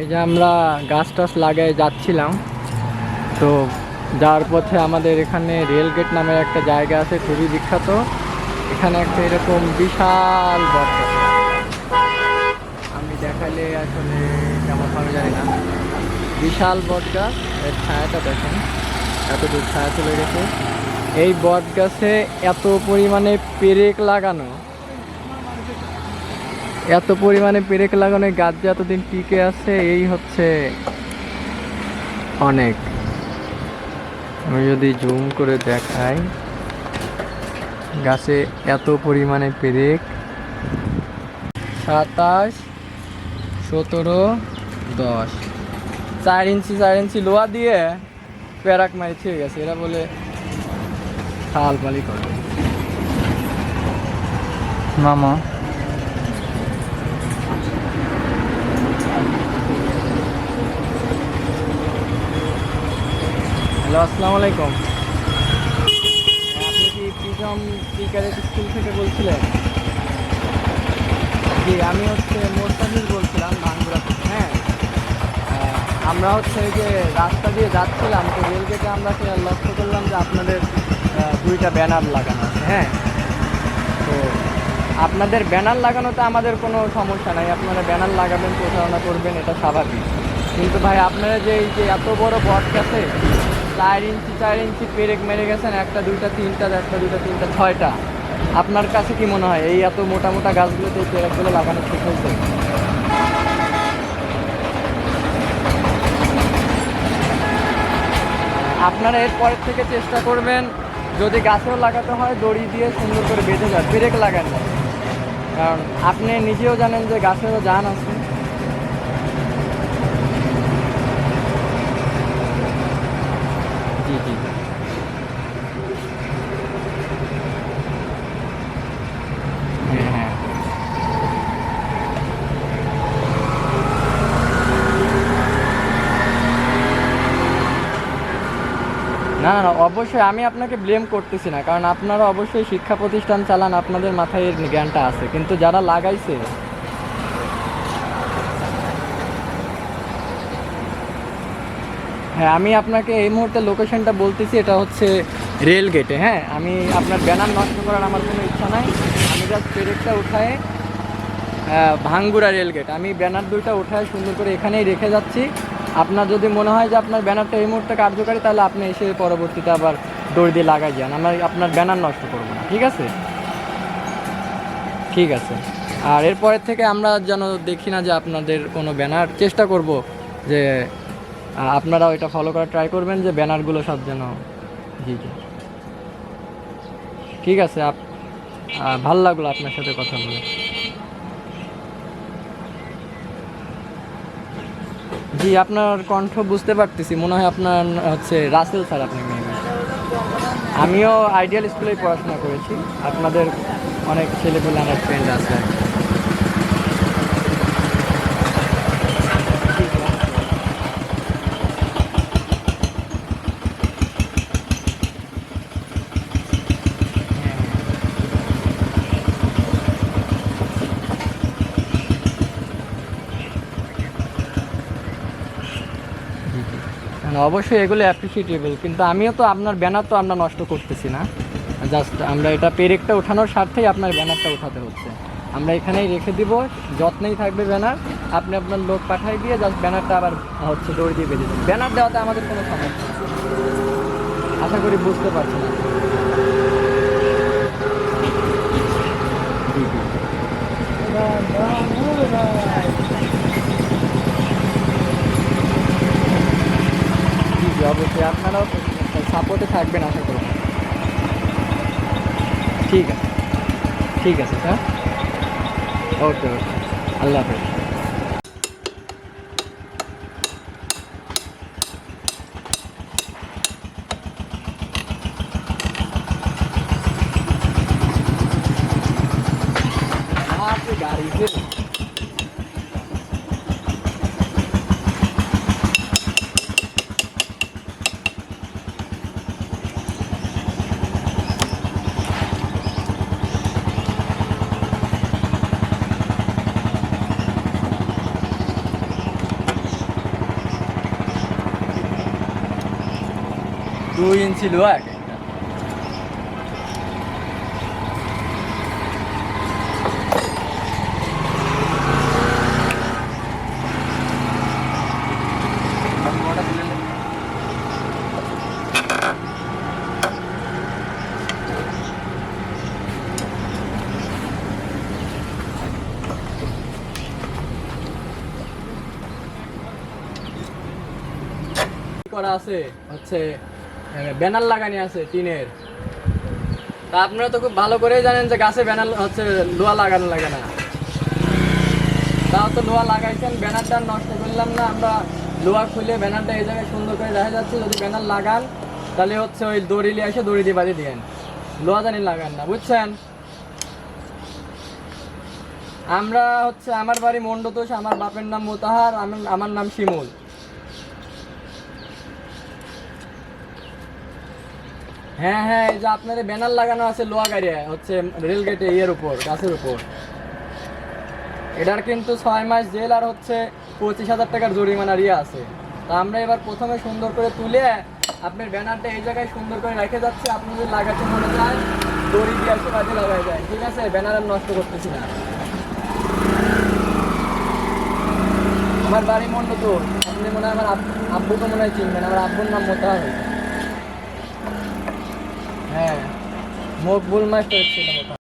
এই যে আমরা গাছ টাছ লাগায় যাচ্ছিলাম। তো যাওয়ার পথে আমাদের এখানে রেল গেট নামের একটা জায়গা আছে, খুবই বিখ্যাত। এখানে একটা এরকম বিশাল বট আমি দেখালে আসলে কেমন হবে জানি না। বিশাল বট গাছ, এর ছায়াটা দেখেন এতটুকু ছায়া চলে গেছে। এই বট গাছে এত পরিমাণে পেরেক লাগানো। এত পরিমাণে পেরেক লাগানো গাছ যে এতদিন টিকে আছে, এই হচ্ছে অনেক। আমি যদি জুম করে দেখাই, গাছে এত পরিমাণে পেরেক। সাতাশ, সতেরো, দশ। চার ইঞ্চি চার ইঞ্চি লোহা দিয়ে প্যারাক মারি ঠিক গেছে। এরা বলে খাল পালি করে। মামা হ্যালো, আসসালামু আলাইকুম। আপনি কি প্রিজম স্কুল থেকে বলছিলেন? জি, আমি হচ্ছে মোস্তাফিজ বলছিলাম, ভাঙ্গুরা হ্যাঁ। আমরা হচ্ছে এই যে রাস্তা দিয়ে যাচ্ছিলাম, তো রেলগেটে আমরা সেটা লক্ষ্য করলাম যে আপনাদের দুইটা ব্যানার লাগানো আছে হ্যাঁ। তো আপনাদের ব্যানার লাগানোতে আমাদের কোনো সমস্যা নাই, আপনারা ব্যানার লাগাবেন প্রচারণা করবেন, এটা স্বাভাবিক। কিন্তু ভাই, আপনারা যে এই যে এত বড় বট গেছে চার ইঞ্চি চার ইঞ্চি পেরেক মেরে গেছেন, একটা, দুইটা, তিনটা, একটা, দুইটা, তিনটা, ছয়টা। আপনার কাছে কি মনে হয়, এই এত মোটা মোটা গাছগুলোতে এই পেরেকগুলো লাগানো ঠিক হয়েছে? আপনারা এর পরের থেকে চেষ্টা করবেন, যদি গাছেও লাগাতে হয়, দড়ি দিয়ে সুন্দর করে বেঁধে যান পেরেক লাগান। কারণ আপনি নিজেও জানেন যে গাছেরও জান আছে। জি জি। হ্যাঁ হ্যাঁ। না না অবশ্যই আমি আপনাকে ব্লেম করতেছি না, কারণ আপনারা অবশ্যই শিক্ষা প্রতিষ্ঠান চালান, আপনাদের মাথায় এর জ্ঞানটা আছে। কিন্তু যারা লাগাইছে হ্যাঁ আমি আপনাকে এই মুহূর্তে লোকেশনটা বলতেছি এটা হচ্ছে রেল গেটে হ্যাঁ আমি আপনার ব্যানার নষ্ট করার আমার কোনো ইচ্ছা নাই। আমি জাস্ট পেরেকটা উঠায় আহ, ভাঙ্গুরা রেল গেট আমি ব্যানার দুইটা উঠায় সুন্দর করে এখানেই রেখে যাচ্ছি। আপনার যদি মনে হয় যে আপনার ব্যানারটা এই মুহূর্তে কার্যকারী তাহলে আপনি এসে পরবর্তীতে আবার দড়ি দিয়ে লাগাই যান। আমরা আপনার ব্যানার নষ্ট করব না ঠিক আছে? ঠিক আছে। আর এরপরের থেকে আমরা যেন দেখি না যে আপনাদের কোনো ব্যানার চেষ্টা করব যে আহ, আপনারা ওইটা ফলো করার ট্রাই করবেন যে ব্যানারগুলো সব যেন জি জি। ঠিক আছে আপ ভালো লাগল আপনার সাথে কথা বলে। জি আপনার কণ্ঠ বুঝতে পারতেছি মনে হয় আপনার হচ্ছে রাসেল স্যার আপনি আমিও আইডিয়াল স্কুলেই পড়াশোনা করেছি। আপনাদের অনেক ছেলেপেলে আমার ফ্রেন্ড আছে। অবশ্যই এগুলো অ্যাপ্রিসিয়েটেবল কিন্তু আমিও তো আপনার ব্যানার তো আমরা নষ্ট করতেছি না। জাস্ট আমরা এটা পেরেকটা ওঠানোর স্বার্থেই আপনার ব্যানারটা ওঠাতে হচ্ছে। আমরা এখানেই রেখে দিব, যত্নেই থাকবে ব্যানার। আপনি আপনার লোক পাঠাই দিয়ে জাস্ট ব্যানারটা আবার হচ্ছে দৌড় দিয়ে বেঁধে দেবেন। ব্যানার দেওয়াতে আমাদের কোনো সমস্যা আশা করি বুঝতে পারছি আপনি। জি জি জি জি অবশ্যই আপনারাও সাপোর্টে থাকবেন আশা করি। ঠিক আছে। ঠিক আছে, স্যার। ওকে ওকে। আল্লাহ হাফেজ। গাড়ি দুই ইঞ্চি লোয়া এক করা আছে? হচ্ছে ব্যানার লাগানি আছে টিনের। তা আপনারা তো খুব ভালো করেই জানেন যে গাছে ব্যানার হচ্ছে লোহা লাগানো লাগে না। তাও তো লোহা লাগাইছেন, ব্যানারটা নষ্ট করলাম না, আমরা লোহা খুলে ব্যানারটা এই জায়গায় সুন্দর করে দেখা যাচ্ছে, যদি ব্যানার লাগান, তাহলে হচ্ছে ওই দড়ি নিয়ে এসে দড়ি দিয়ে বাড়ি দিয়েন। লোহা জানি লাগান না, বুঝছেন? আমরা হচ্ছে, আমার বাড়ি মন্ডতোষ আমার বাপের নাম মোতাহার আমার নাম শিমুল। হ্যাঁ হ্যাঁ এই যে আপনার ব্যানার লাগানো আছে লোহা গাড়িয়ে হচ্ছে রেল গেটে ইয়ের উপর, গাছের উপর। এটার কিন্তু ছয় মাস জেল আর হচ্ছে পঁচিশ হাজার টাকার জরিমানার ইয়ে আছে। তা আমরা এবার প্রথমে সুন্দর করে তুলে আপনার ব্যানারটা এই জায়গায় সুন্দর করে রেখে যাচ্ছে। আপনি যদি লাগাতে মনে চান, দড়ি দিয়ে এসে কাজে লাগাই যায়। ঠিক আছে? ব্যানার আর নষ্ট করতেছি না। আমার বাড়ি মন্ড তো আপনি মনে হয় আমার আব্বু আব্বুকে মনে হয় চিনবেন। আমার আব্বুর নাম মোতাহার হ্যাঁ মকবুল মাস্টার ছিল মোতাহার